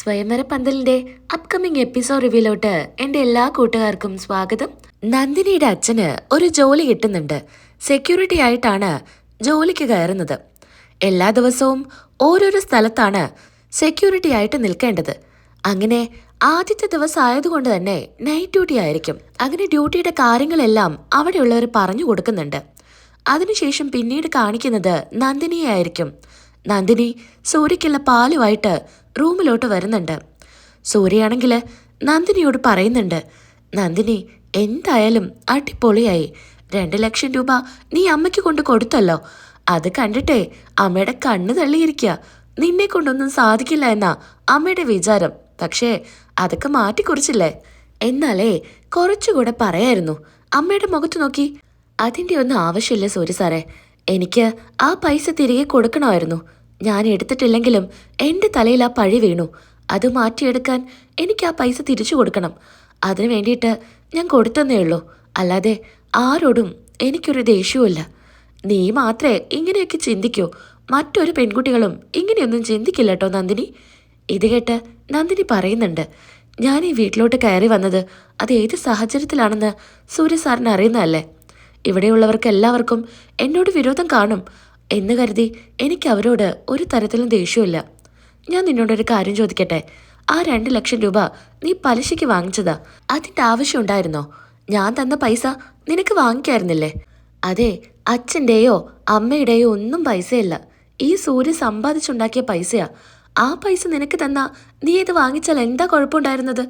സ്വയംവര പന്തലിന്റെ upcoming episode റിവ്യൂലോട്ട് എന്റെ എല്ലാ കൂട്ടുകാർക്കും സ്വാഗതം. നന്ദിനിയുടെ അച്ഛന് ഒരു ജോലി കിട്ടുന്നുണ്ട്. സെക്യൂരിറ്റി ആയിട്ടാണ് ജോലിക്ക് കയറുന്നത്. എല്ലാ ദിവസവും ഓരോരോ സ്ഥലത്താണ് സെക്യൂരിറ്റി ആയിട്ട് നിൽക്കേണ്ടത്. അങ്ങനെ ആദ്യത്തെ ദിവസം ആയതുകൊണ്ട് തന്നെ നൈറ്റ് ഡ്യൂട്ടി ആയിരിക്കും. അങ്ങനെ ഡ്യൂട്ടിയുടെ കാര്യങ്ങളെല്ലാം അവിടെയുള്ളവർ പറഞ്ഞു കൊടുക്കുന്നുണ്ട്. അതിനുശേഷം പിന്നീട് കാണിക്കുന്നത് നന്ദിനിയെ ആയിരിക്കും. നന്ദിനി സൂര്യക്കുള്ള പാലുമായിട്ട് റൂമിലോട്ട് വരുന്നുണ്ട്. സൂര്യയാണെങ്കിൽ നന്ദിനിയോട് പറയുന്നുണ്ട് നന്ദിനി എന്തായാലും അടിപൊളിയായി. രണ്ട് ലക്ഷം രൂപ നീ അമ്മയ്ക്ക് കൊണ്ട് കൊടുത്തല്ലോ. അത് കണ്ടിട്ടേ അമ്മയുടെ കണ്ണ് തള്ളിയിരിക്കുക നിന്നെ കൊണ്ടൊന്നും സാധിക്കില്ല എന്നാ അമ്മയുടെ വിചാരം. പക്ഷേ അതൊക്കെ മാറ്റിക്കുറിച്ചില്ലേ? എന്നാലേ കുറച്ചുകൂടെ പറയായിരുന്നു. അമ്മയുടെ മുഖത്ത് നോക്കി. അതിന്റെ ഒന്നും ആവശ്യമില്ല സൂര്യ സാറേ. എനിക്ക് ആ പൈസ തിരികെ കൊടുക്കണമായിരുന്നു. ഞാൻ എടുത്തിട്ടില്ലെങ്കിലും എന്റെ തലയിൽ ആ പഴി വീണു. അത് മാറ്റിയെടുക്കാൻ എനിക്ക് ആ പൈസ തിരിച്ചു കൊടുക്കണം. അതിനു വേണ്ടിയിട്ട് ഞാൻ കൊടുത്തന്നേ ഉള്ളൂ. അല്ലാതെ ആരോടും എനിക്കൊരു ദേഷ്യവുമില്ല. നീ മാത്രമേ ഇങ്ങനെയൊക്കെ ചിന്തിക്കൂ. മറ്റൊരു പെൺകുട്ടികളും ഇങ്ങനെയൊന്നും ചിന്തിക്കില്ല കേട്ടോ നന്ദിനി. ഇത് കേട്ട് നന്ദിനി പറയുന്നുണ്ട്. ഞാൻ ഈ വീട്ടിലോട്ട് കയറി വന്നത് അത് ഏത് സാഹചര്യത്തിലാണെന്ന് സൂര്യ സാറിന് അറിയുന്നതല്ലേ? ഇവിടെയുള്ളവർക്ക് എല്ലാവർക്കും എന്നോട് വിരോധം കാണും. എന്ന് കരുതി എനിക്ക് അവരോട് ഒരു തരത്തിലും ദേഷ്യമില്ല ഞാൻ നിന്നോടൊരു കാര്യം ചോദിക്കട്ടെ? ആ രണ്ട് ലക്ഷം രൂപ നീ പലിശയ്ക്ക് വാങ്ങിച്ചതാ. അതിന്റെ ആവശ്യമുണ്ടായിരുന്നോ ഞാൻ തന്ന പൈസ നിനക്ക് വാങ്ങിക്കായിരുന്നില്ലേ? അതെ അച്ഛന്റെയോ അമ്മയുടെയോ ഒന്നും പൈസയല്ല. ഈ സൂര്യ സമ്പാദിച്ചുണ്ടാക്കിയ പൈസയാ. ആ പൈസ നിനക്ക് തന്നാ നീ ഇത് വാങ്ങിച്ചാൽ എന്താ കുഴപ്പമുണ്ടായിരുന്നത്?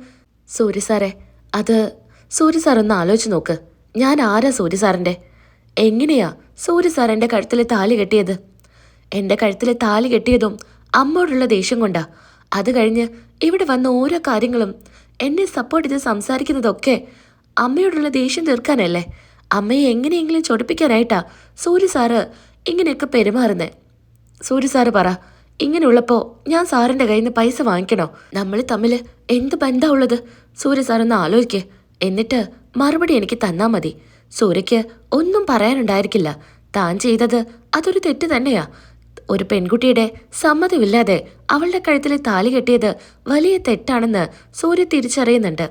സൂര്യ സാറേ അത് സൂര്യ സാർ ഒന്ന് ആലോചിച്ച് നോക്ക്. ഞാൻ ആരാ സൂര്യ സാറിന്റെ എങ്ങനെയാ സൂര്യ സാർ എന്റെ കഴുത്തിലെ താലി കെട്ടിയത്. എന്റെ കഴുത്തിലെ താലി കെട്ടിയതും അമ്മയോടുള്ള ദേഷ്യം കൊണ്ടാ. അത് കഴിഞ്ഞ് ഇവിടെ വന്ന ഓരോ കാര്യങ്ങളും എന്നെ സപ്പോർട്ട് ചെയ്ത് സംസാരിക്കുന്നതൊക്കെ അമ്മയോടുള്ള ദേഷ്യം തീർക്കാനല്ലേ? അമ്മയെ എങ്ങനെയെങ്കിലും ചൊടിപ്പിക്കാനായിട്ടാ സൂര്യ സാറ് ഇങ്ങനെയൊക്കെ പെരുമാറുന്നത് സൂര്യ സാറ് പറ ഇങ്ങനെയുള്ളപ്പോൾ ഞാൻ സാറിന്റെ കയ്യിൽ നിന്ന് പൈസ വാങ്ങിക്കണോ? നമ്മൾ തമ്മിൽ എന്ത് ബന്ധാ ഉള്ളത്? സൂര്യ സാറൊന്ന് ആലോചിക്ക് എന്നിട്ട് മറുപടി എനിക്ക് തന്നാ മതി. സൂര്യയ്ക്ക് ഒന്നും പറയാനുണ്ടായിരിക്കില്ല. താൻ ചെയ്തത് അതൊരു തെറ്റ് തന്നെയാ. ഒരു പെൺകുട്ടിയുടെ സമ്മതമില്ലാതെ അവളുടെ കഴുത്തിലെ താലി കെട്ടിയത് വലിയ തെറ്റാണെന്ന് സൂര്യ തിരിച്ചറിയുന്നുണ്ട്.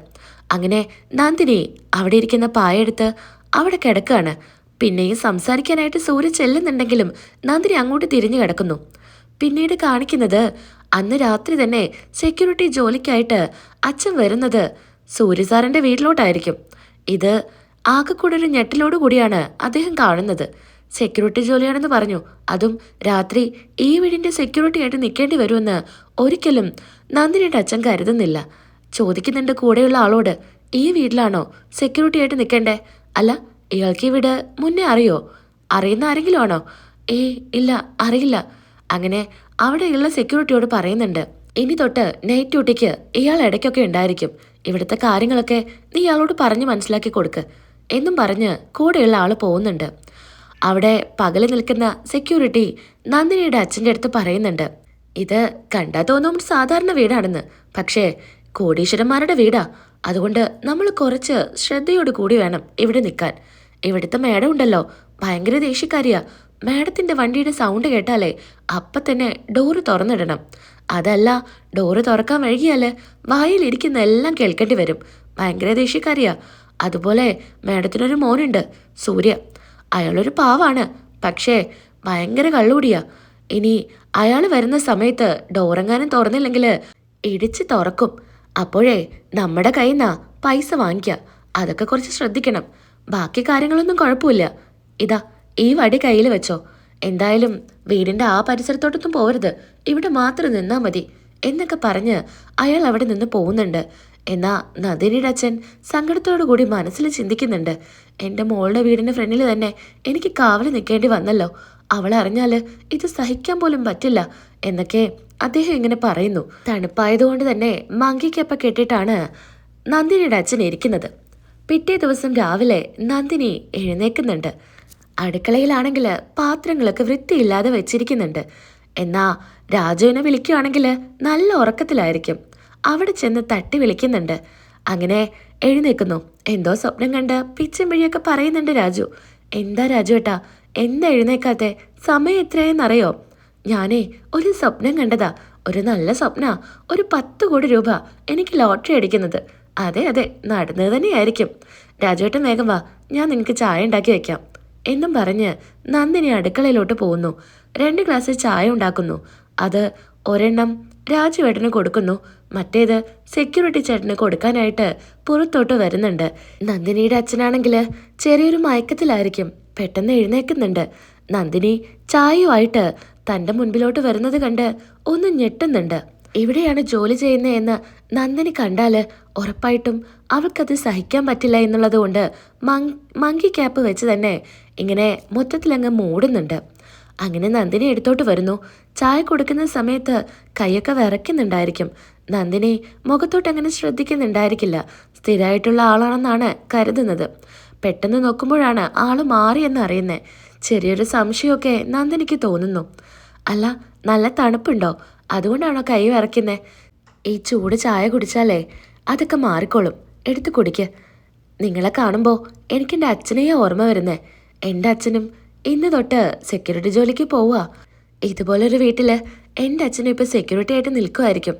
അങ്ങനെ നന്ദിനി അവിടെ ഇരിക്കുന്ന പായെടുത്ത് അവിടെ കിടക്കുകയാണ് പിന്നെയും സംസാരിക്കാനായിട്ട് സൂര്യ ചെല്ലുന്നുണ്ടെങ്കിലും നന്ദിനി അങ്ങോട്ട് തിരിഞ്ഞു കിടക്കുന്നു. പിന്നീട് കാണിക്കുന്നത് അന്ന് രാത്രി തന്നെ സെക്യൂരിറ്റി ജോലിക്കായിട്ട് അച്ഛൻ വരുന്നത് സൂര്യ സാറിന്റെ വീട്ടിലോട്ടായിരിക്കും. ഇത് ആകെക്കൂടെ ഒരു ഞെട്ടിലോട് കൂടിയാണ് അദ്ദേഹം കാണുന്നത്. സെക്യൂരിറ്റി ജോലിയാണെന്ന് പറഞ്ഞു. അതും രാത്രി ഈ വീടിന്റെ സെക്യൂരിറ്റി ആയിട്ട് നിൽക്കേണ്ടി വരുമെന്ന് ഒരിക്കലും നന്ദിനിയുടെ അച്ഛൻ കരുതുന്നില്ല. ചോദിക്കുന്നുണ്ട് കൂടെയുള്ള ആളോട് ഈ വീട്ടിലാണോ സെക്യൂരിറ്റി ആയിട്ട് നിൽക്കേണ്ടേ അല്ല ഇയാൾക്ക് ഈ വീട് മുന്നേ അറിയോ? അറിയുന്ന ആരെങ്കിലും ആണോ? ഏ ഇല്ല അറിയില്ല. അങ്ങനെ അവിടെയുള്ള സെക്യൂരിറ്റിയോട് പറയുന്നുണ്ട് ഇനി തൊട്ട് നൈറ്റ് ഡ്യൂട്ടിക്ക് ഇയാൾ ഇടയ്ക്കൊക്കെ ഉണ്ടായിരിക്കും. ഇവിടുത്തെ കാര്യങ്ങളൊക്കെ നീ ഇയാളോട് പറഞ്ഞ് മനസ്സിലാക്കി കൊടുക്ക്. എന്നും പറഞ്ഞ് കൂടെയുള്ള ആൾ പോകുന്നുണ്ട്. അവിടെ പകൽ നിൽക്കുന്ന സെക്യൂരിറ്റി നന്ദിനിയുടെ അച്ഛന്റെ അടുത്ത് പറയുന്നുണ്ട്. ഇത് കണ്ടാൽ തോന്നും സാധാരണ വീടാണെന്ന്. പക്ഷേ കോടീശ്വരന്മാരുടെ വീടാ. അതുകൊണ്ട് നമ്മൾ കുറച്ച് ശ്രദ്ധയോട് കൂടി വേണം ഇവിടെ നിൽക്കാൻ. ഇവിടുത്തെ മേഡം ഉണ്ടല്ലോ. ഭയങ്കര ദേഷ്യക്കാരിയാ. മാഡത്തിന്റെ വണ്ടിയുടെ സൗണ്ട് കേട്ടാലേ അപ്പം തന്നെ ഡോറ് തുറന്നിടണം. അതല്ല ഡോറ് തുറക്കാൻ വൈകിയാൽ വായിലിരിക്കുന്ന എല്ലാം കേൾക്കേണ്ടി വരും. ഭയങ്കര ദേഷ്യക്കാരിയാ. അതുപോലെ മാഡത്തിനൊരു മോനുണ്ട് സൂര്യ. അയാളൊരു പാവാണ്. പക്ഷേ ഭയങ്കര കള്ളുകൂടിയാ. ഇനി അയാൾ വരുന്ന സമയത്ത് ഡോറെങ്ങാനും തുറന്നില്ലെങ്കിൽ ഇടിച്ച് തുറക്കും. അപ്പോഴേ നമ്മുടെ കയ്യിൽ പൈസ വാങ്ങിക്കുക അതൊക്കെ കുറച്ച് ശ്രദ്ധിക്കണം. ബാക്കി കാര്യങ്ങളൊന്നും കുഴപ്പമില്ല. ഇതാ ഈ വടി കയ്യിൽ വെച്ചോ. എന്തായാലും വീടിന്റെ ആ പരിസരത്തോട്ടൊന്നും പോവരുത്. ഇവിടെ മാത്രം നിന്നാ മതി. എന്നൊക്കെ പറഞ്ഞ് അയാൾ അവിടെ നിന്ന് പോകുന്നുണ്ട്. എന്നാ നദിനിയുടെ അച്ഛൻ സങ്കടത്തോടു കൂടി മനസ്സിൽ ചിന്തിക്കുന്നുണ്ട്. എന്റെ മോളുടെ വീടിന്റെ ഫ്രണ്ടിൽ തന്നെ എനിക്ക് കാവൽ നിൽക്കേണ്ടി വന്നല്ലോ. അവൾ അറിഞ്ഞാൽ ഇത് സഹിക്കാൻ പോലും പറ്റില്ല എന്നൊക്കെ അദ്ദേഹം ഇങ്ങനെ പറയുന്നു. തണുപ്പായതുകൊണ്ട് തന്നെ മങ്കിക്കപ്പ കെട്ടിയിട്ടാണ് നന്ദിനിയുടെ അച്ഛൻ ഇരിക്കുന്നത്. പിറ്റേ ദിവസം രാവിലെ നന്ദിനി എഴുന്നേക്കുന്നുണ്ട് അടുക്കളയിലാണെങ്കിൽ പാത്രങ്ങളൊക്കെ വൃത്തിയില്ലാതെ വെച്ചിരിക്കുന്നുണ്ട്. എന്നാ രാജുവിനെ വിളിക്കുകയാണെങ്കിൽ നല്ല ഉറക്കത്തിലായിരിക്കും. അവിടെ ചെന്ന് തട്ടി വിളിക്കുന്നുണ്ട്. അങ്ങനെ എഴുന്നേക്കുന്നു എന്തോ സ്വപ്നം കണ്ട് പിച്ചും പിഴിയൊക്കെ പറയുന്നുണ്ട് രാജു. എന്താ രാജു ഏട്ടാ എന്താ എഴുന്നേക്കാത്തെ സമയം എത്രയെന്നറിയോ ഞാനേ ഒരു സ്വപ്നം കണ്ടതാ. ഒരു നല്ല സ്വപ്ന. ഒരു പത്ത് കോടി രൂപ എനിക്ക് ലോട്ടറി അടിക്കുന്നത്. അതെ അതെ നടന്നത് തന്നെയായിരിക്കും. രാജുവേട്ടൻ വേഗം വാ. ഞാൻ നിനക്ക് ചായ ഉണ്ടാക്കി വെക്കാം. എന്നും പറഞ്ഞ് നന്ദിനി അടുക്കളയിലോട്ട് പോകുന്നു. രണ്ട് ഗ്ലാസ് ചായ ഉണ്ടാക്കുന്നു. അത് ഒരെണ്ണം രാജുവേട്ടന് കൊടുക്കുന്നു. മറ്റേത് സെക്യൂരിറ്റി ചേട്ടന് കൊടുക്കാനായിട്ട് പുറത്തോട്ട് വരുന്നുണ്ട്. നന്ദിനിയുടെ അച്ഛനാണെങ്കിൽ ചെറിയൊരു മയക്കത്തിലായിരിക്കും. പെട്ടെന്ന് എഴുന്നേക്കുന്നുണ്ട് നന്ദിനി ചായയുമായിട്ട് തന്റെ മുൻപിലോട്ട് വരുന്നത് കണ്ട് ഒന്ന് ഞെട്ടുന്നുണ്ട്. എവിടെയാണ് ജോലി ചെയ്യുന്നതെന്ന് നന്ദിനി കണ്ടാൽ ഉറപ്പായിട്ടും അവൾക്കത് സഹിക്കാൻ പറ്റില്ല എന്നുള്ളത് കൊണ്ട് മങ്കി ക്യാപ്പ് വെച്ച് തന്നെ ഇങ്ങനെ മൊത്തത്തിലങ്ങ് മൂടുന്നുണ്ട്. അങ്ങനെ നന്ദിനി എടുത്തോട്ട് വരുന്നു. ചായ കൊടുക്കുന്ന സമയത്ത് കൈയൊക്കെ വിറയ്ക്കുന്നുണ്ടായിരിക്കും. നന്ദിനി മുഖത്തോട്ട് അങ്ങനെ ശ്രദ്ധിക്കുന്നുണ്ടായിരിക്കില്ല. സ്ഥിരമായിട്ടുള്ള ആളാണെന്നാണ് കരുതുന്നത്. പെട്ടെന്ന് നോക്കുമ്പോഴാണ് ആൾ മാറിയെന്ന് അറിയുന്നത് ചെറിയൊരു സംശയമൊക്കെ നന്ദിനിക്ക് തോന്നുന്നു. അല്ല നല്ല തണുപ്പുണ്ടോ? അതുകൊണ്ടാണോ കൈ വിറയ്ക്കുന്നത് ഈ ചൂട് ചായ കുടിച്ചാലേ അതൊക്കെ മാറിക്കോളും. എടുത്ത് കുടിക്ക്. നിങ്ങളെ കാണുമ്പോൾ എനിക്കെന്റെ അച്ഛനെയാണ് അച്ഛനെയാ ഓർമ്മ വരുന്നത് എന്റെ അച്ഛനും ഇന്ന് തൊട്ട് സെക്യൂരിറ്റി ജോലിക്ക് പോവുക ഇതുപോലൊരു വീട്ടിൽ എന്റെ അച്ഛനും ഇപ്പോൾ സെക്യൂരിറ്റി ആയിട്ട് നിൽക്കുമായിരിക്കും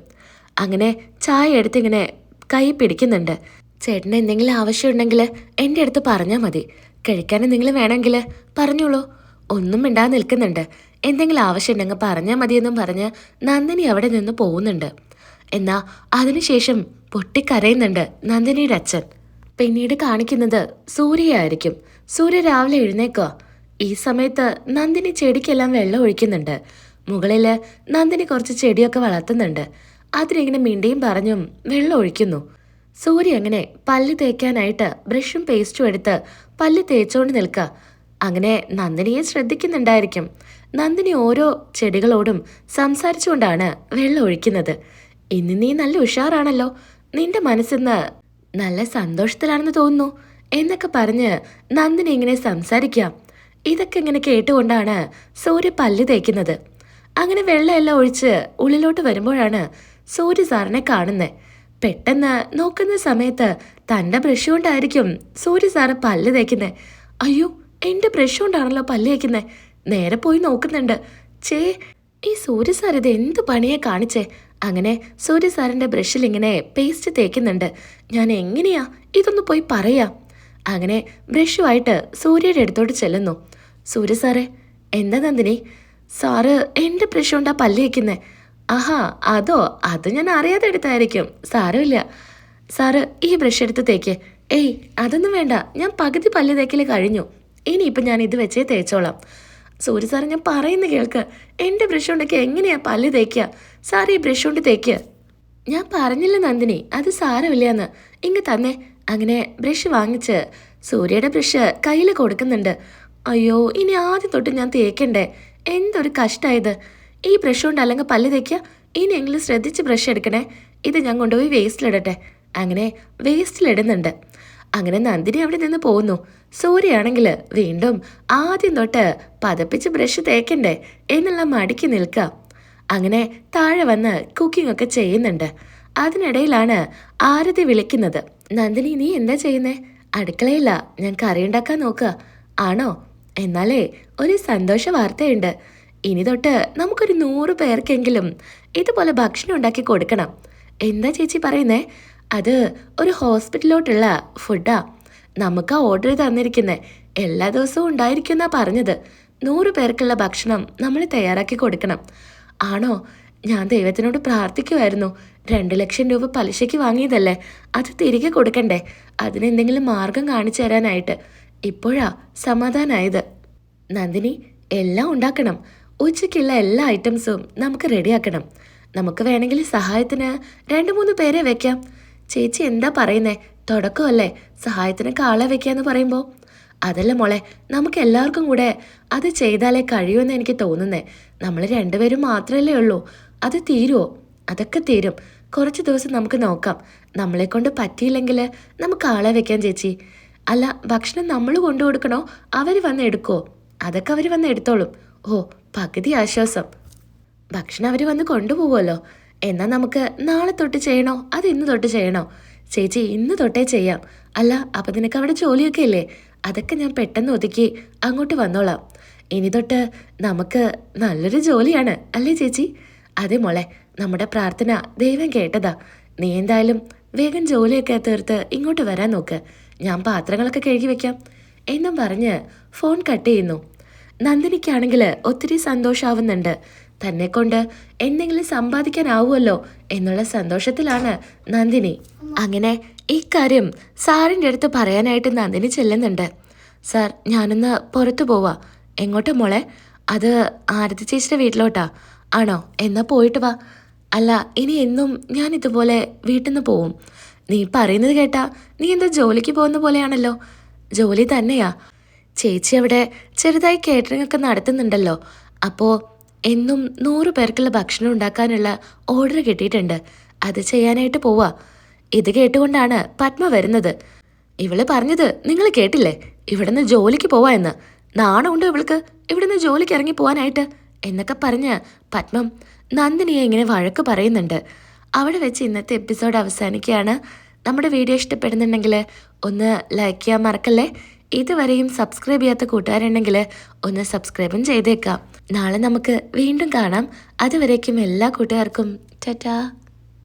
അങ്ങനെ ചായ എടുത്തിങ്ങനെ കൈ പിടിക്കുന്നുണ്ട്. ചേട്ടന് എന്തെങ്കിലും ആവശ്യമുണ്ടെങ്കിൽ എന്റെ അടുത്ത് പറഞ്ഞാൽ മതി. കഴിക്കാൻ എന്തെങ്കിലും വേണമെങ്കിൽ പറഞ്ഞോളൂ. ഒന്നും മിണ്ടാതെ നിൽക്കുന്നുണ്ട്. എന്തെങ്കിലും ആവശ്യമുണ്ടെങ്കിൽ പറഞ്ഞാൽ മതിയെന്നും പറഞ്ഞ് നന്ദിനി അവിടെ നിന്ന് പോകുന്നുണ്ട്. എന്നാ അതിനുശേഷം പൊട്ടിക്കരയുന്നുണ്ട് നന്ദിനിയുടെ അച്ഛൻ. പിന്നീട് കാണിക്കുന്നത് സൂര്യയായിരിക്കും. സൂര്യ രാവിലെ എഴുന്നേക്കുക ഈ സമയത്ത് നന്ദിനി ചെടിക്കെല്ലാം വെള്ളം ഒഴിക്കുന്നുണ്ട്. മുകളിൽ നന്ദിനി കുറച്ച് ചെടിയൊക്കെ വളർത്തുന്നുണ്ട്. അതിനിങ്ങനെ മിണ്ടിയും പറഞ്ഞും വെള്ളം ഒഴിക്കുന്നു. സൂര്യ അങ്ങനെ പല്ല് തേക്കാനായിട്ട് ബ്രഷും പേസ്റ്റും എടുത്ത് പല്ല് തേച്ചുകൊണ്ട് നിൽക്കുക അങ്ങനെ നന്ദിനിയെ ശ്രദ്ധിക്കുന്നുണ്ടായിരിക്കും. നന്ദിനി ഓരോ ചെടികളോടും സംസാരിച്ചുകൊണ്ടാണ് വെള്ളം ഒഴിക്കുന്നത്. ഇന്ന് നീ നല്ല ഉഷാറാണല്ലോ. നിന്റെ മനസ്സിന്ന് നല്ല സന്തോഷത്തിലാണെന്ന് തോന്നുന്നു. എന്നൊക്കെ പറഞ്ഞ് നന്ദിനി ഇങ്ങനെ സംസാരിക്കാം. ഇതൊക്കെ ഇങ്ങനെ കേട്ടുകൊണ്ടാണ് സൂര്യ പല്ല് തേക്കുന്നത്. അങ്ങനെ വെള്ളമെല്ലാം ഒഴിച്ച് ഉള്ളിലോട്ട് വരുമ്പോഴാണ് സൂര്യ സാറിനെ കാണുന്നത് പെട്ടെന്ന് നോക്കുന്ന സമയത്ത് തന്റെ ബ്രഷ് കൊണ്ടായിരിക്കും സൂര്യ സാറ് പല്ല് തേക്കുന്നത് അയ്യോ എന്റെ ബ്രഷ് കൊണ്ടാണല്ലോ പല്ല് തേക്കുന്നത് നേരെ പോയി നോക്കുന്നുണ്ട്. ചേ ഈ സൂര്യ സാർ ഇത് എന്ത് പണിയെ കാണിച്ചേ? അങ്ങനെ സൂര്യ സാറിന്റെ ബ്രഷിൽ ഇങ്ങനെ പേസ്റ്റ് തേക്കുന്നുണ്ട്. ഞാൻ എങ്ങനെയാ ഇതൊന്ന് പോയി പറയാ. അങ്ങനെ ബ്രഷുമായിട്ട് സൂര്യയുടെ അടുത്തോട്ട് ചെല്ലുന്നു. സൂര്യ സാറേ എന്താ നന്ദിനി? സാറ് എന്റെ ബ്രഷ് കൊണ്ടാ പല്ല് വയ്ക്കുന്നേ ആഹാ അതോ? അത് ഞാൻ അറിയാതെ എടുത്തായിരിക്കും. സാരമില്ല. സാറ് ഈ ബ്രഷ് എടുത്ത് തേക്ക്. ഏയ് അതൊന്നും വേണ്ട. ഞാൻ പകുതി പല്ല് തേക്കൽ കഴിഞ്ഞു. ഇനിയിപ്പം ഞാൻ ഇത് വെച്ചേ തേച്ചോളാം. സൂര്യ സാറ് ഞാൻ പറയുന്ന കേൾക്ക്. എന്റെ ബ്രഷ് കൊണ്ടൊക്കെ എങ്ങനെയാ പല്ല് തേക്കുക സാർ ഈ ബ്രഷ് കൊണ്ട് തേക്കുക ഞാൻ പറഞ്ഞില്ല നന്ദിനി അത് സാരമില്ലയെന്ന്. ഇങ്ങ് തന്നെ. അങ്ങനെ ബ്രഷ് വാങ്ങിച്ച് സൂര്യയുടെ ബ്രഷ് കയ്യിൽ കൊടുക്കുന്നുണ്ട്. അയ്യോ ഇനി ആദ്യം തൊട്ട് ഞാൻ തേക്കണ്ടേ? എന്തൊരു കഷ്ടമായത് ഈ ബ്രഷ് കൊണ്ട് അല്ലെങ്കിൽ പല്ല് തേക്കുക ഇനിയെങ്കിലും ശ്രദ്ധിച്ച് ബ്രഷ് എടുക്കണേ. ഇത് ഞാൻ കൊണ്ടുപോയി വേസ്റ്റിലിടട്ടെ അങ്ങനെ വേസ്റ്റിലിടുന്നുണ്ട് അങ്ങനെ നന്ദിനി അവിടെ നിന്ന് പോകുന്നു സൂര്യയാണെങ്കിൽ വീണ്ടും ആദ്യം തൊട്ട് പതപ്പിച്ച് ബ്രഷ് തേക്കണ്ടേ എന്നുള്ള മടിക്ക് നിൽക്കുക അങ്ങനെ താഴെ വന്ന് കുക്കിംഗ് ഒക്കെ ചെയ്യുന്നുണ്ട്. അതിനിടയിലാണ് ആരതി വിളിക്കുന്നത്. നന്ദിനി നീ എന്താ ചെയ്യുന്നേ? അടുക്കളയില്ല. ഞാൻ കറി ഉണ്ടാക്കാൻ നോക്കുക ആണോ? എന്നാലേ ഒരു സന്തോഷ വാർത്തയുണ്ട്. ഇനി തൊട്ട് നമുക്കൊരു നൂറ് പേർക്കെങ്കിലും ഇതുപോലെ ഭക്ഷണം ഉണ്ടാക്കി കൊടുക്കണം. എന്താ ചേച്ചി പറയുന്നേ? അത് ഒരു ഹോസ്പിറ്റലിലോട്ടുള്ള ഫുഡാ. നമുക്ക് ഓർഡർ തന്നിരിക്കുന്നത് എല്ലാ ദിവസവും ഉണ്ടായിരിക്കുമെന്നാ പറഞ്ഞത്. നൂറ് പേർക്കുള്ള ഭക്ഷണം നമ്മൾ തയ്യാറാക്കി കൊടുക്കണം. ആണോ? ഞാൻ ദൈവത്തിനോട് പ്രാർത്ഥിക്കുമായിരുന്നു രണ്ട് ലക്ഷം രൂപ പലിശയ്ക്ക് വാങ്ങിയതല്ലേ? അത് തിരികെ കൊടുക്കണ്ടേ? അതിനെന്തെങ്കിലും മാർഗം കാണിച്ചു തരാനായിട്ട്. ഇപ്പോഴാ സമാധാനായത്. നന്ദിനി എല്ലാം ഉണ്ടാക്കണം. ഉച്ചയ്ക്കുള്ള എല്ലാ ഐറ്റംസും നമുക്ക് റെഡിയാക്കണം. നമുക്ക് വേണമെങ്കിൽ സഹായത്തിന് രണ്ട് മൂന്ന് പേരെ വെക്കാം. ചേച്ചി എന്താ പറയുന്നേ? തുടക്കമല്ലേ? സഹായത്തിന് കാളെ വെക്കാന്ന് പറയുമ്പോൾ അതല്ല മോളെ നമുക്ക് എല്ലാവർക്കും കൂടെ അത് ചെയ്താലേ കഴിയുമെന്ന് എനിക്ക് തോന്നുന്നേ. നമ്മൾ രണ്ടുപേരും മാത്രമല്ലേ ഉള്ളൂ. അത് തീരുമോ അതൊക്കെ തീരും. കുറച്ച് ദിവസം നമുക്ക് നോക്കാം. നമ്മളെ കൊണ്ട് പറ്റിയില്ലെങ്കിൽ നമുക്ക് ആളെ വെക്കാൻ ചേച്ചി. അല്ല ഭക്ഷണം നമ്മൾ കൊണ്ടു കൊടുക്കണോ? അവർ വന്ന് എടുക്കോ അതൊക്കെ അവർ വന്ന് എടുത്തോളും. ഓ പകുതി ആശ്വാസം. ഭക്ഷണം അവർ വന്ന് കൊണ്ടുപോകുമല്ലോ എന്നാൽ നമുക്ക് നാളെ തൊട്ട് ചെയ്യണോ? അത് ഇന്ന് തൊട്ട് ചെയ്യണോ? ചേച്ചി ഇന്ന് തൊട്ടേ ചെയ്യാം. അല്ല അപ്പം നിനക്ക് അവിടെ ജോലിയൊക്കെ ഇല്ലേ? അതൊക്കെ ഞാൻ പെട്ടെന്ന് ഒതുക്കി അങ്ങോട്ട് വന്നോളാം. ഇനി തൊട്ട് നമുക്ക് നല്ലൊരു ജോലിയാണ്. അല്ലേ ചേച്ചി? അതെ മോളെ നമ്മുടെ പ്രാർത്ഥന ദൈവം കേട്ടതാ. നീ എന്തായാലും വേഗം ജോലിയൊക്കെ തീർത്ത് ഇങ്ങോട്ട് വരാൻ നോക്ക്. ഞാൻ പാത്രങ്ങളൊക്കെ കഴുകി വെക്കാം. എന്നും പറഞ്ഞ് ഫോൺ കട്ട് ചെയ്യുന്നു. നന്ദിനിക്കാണെങ്കിൽ ഒത്തിരി സന്തോഷാവുന്നുണ്ട്. തന്നെ കൊണ്ട് എന്തെങ്കിലും സമ്പാദിക്കാനാവുമല്ലോ എന്നുള്ള സന്തോഷത്തിലാണ് നന്ദിനി. അങ്ങനെ ഇക്കാര്യം സാറിന്റെ അടുത്ത് പറയാനായിട്ട് നന്ദിനി ചെല്ലുന്നുണ്ട്. സാർ ഞാനൊന്ന് പുറത്തു പോവാ. എങ്ങോട്ടാ മോളെ? അത് ആരതി ചേച്ചിയുടെ വീട്ടിലോട്ടാ. ആണോ? എന്നാ പോയിട്ട് വാ. അല്ല ഇനി എന്നും ഞാൻ ഇതുപോലെ വീട്ടിൽ നിന്ന് പോവും. നീ പറയുന്നത് കേട്ടാ നീ എന്താ ജോലിക്ക് പോകുന്ന പോലെയാണല്ലോ? ജോലി തന്നെയാ. ചേച്ചി അവിടെ ചെറുതായി കേറ്ററിംഗ് ഒക്കെ നടത്തുന്നുണ്ടല്ലോ. അപ്പോൾ എന്നും നൂറ് പേർക്കുള്ള ഭക്ഷണം ഉണ്ടാക്കാനുള്ള ഓർഡർ കിട്ടിയിട്ടുണ്ട്. അത് ചെയ്യാനായിട്ട് പോവാ. ഇത് കേട്ടുകൊണ്ടാണ് പത്മ വരുന്നത്. ഇവൾ പറഞ്ഞത് നിങ്ങൾ കേട്ടില്ലേ? ഇവിടുന്ന് ജോലിക്ക് പോവാ എന്ന്. നാണമുണ്ടോ ഇവൾക്ക്? ഇവിടുന്ന് ജോലിക്ക് ഇറങ്ങി പോവാനായിട്ട്. എന്നൊക്കെ പറഞ്ഞ് പത്മം നന്ദിനിയെ ഇങ്ങനെ വഴക്ക് പറയുന്നുണ്ട്. അവിടെ വെച്ച് ഇന്നത്തെ എപ്പിസോഡ് അവസാനിക്കുകയാണ്. നമ്മുടെ വീഡിയോ ഇഷ്ടപ്പെടുന്നുണ്ടെങ്കിൽ ഒന്ന് ലൈക്ക് ചെയ്യാൻ മറക്കല്ലേ? ഇതുവരെയും സബ്സ്ക്രൈബ് ചെയ്യാത്ത കൂട്ടുകാരുണ്ടെങ്കിൽ ഒന്ന് സബ്സ്ക്രൈബും ചെയ്തേക്കാം. നാളെ നമുക്ക് വീണ്ടും കാണാം. അതുവരേക്കും എല്ലാ കൂട്ടുകാർക്കും. ടാറ്റാ.